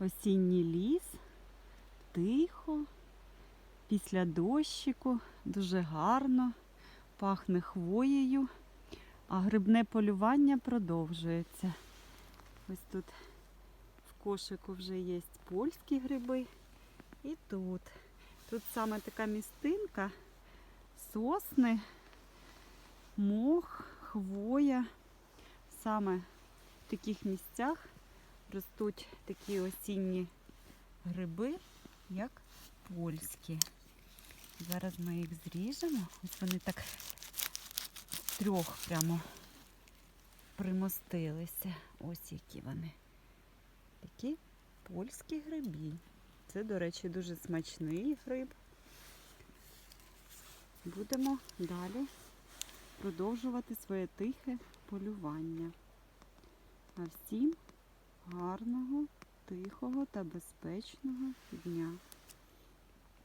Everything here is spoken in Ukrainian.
осінній ліс, тихо, після дощику, дуже гарно, пахне хвоєю, а грибне полювання продовжується. Ось тут в кошику вже є польські гриби. І тут. Тут саме така містинка, сосни, мох, хвоя. Саме в таких місцях ростуть такі осінні гриби, як польські. Зараз ми їх зріжемо. Ось вони так з трьох прямо примостилися. Ось які вони. Такі польські грибі. Це, до речі, дуже смачний гриб. Будемо далі продовжувати своє тихе полювання. А всім гарного, тихого та безпечного дня.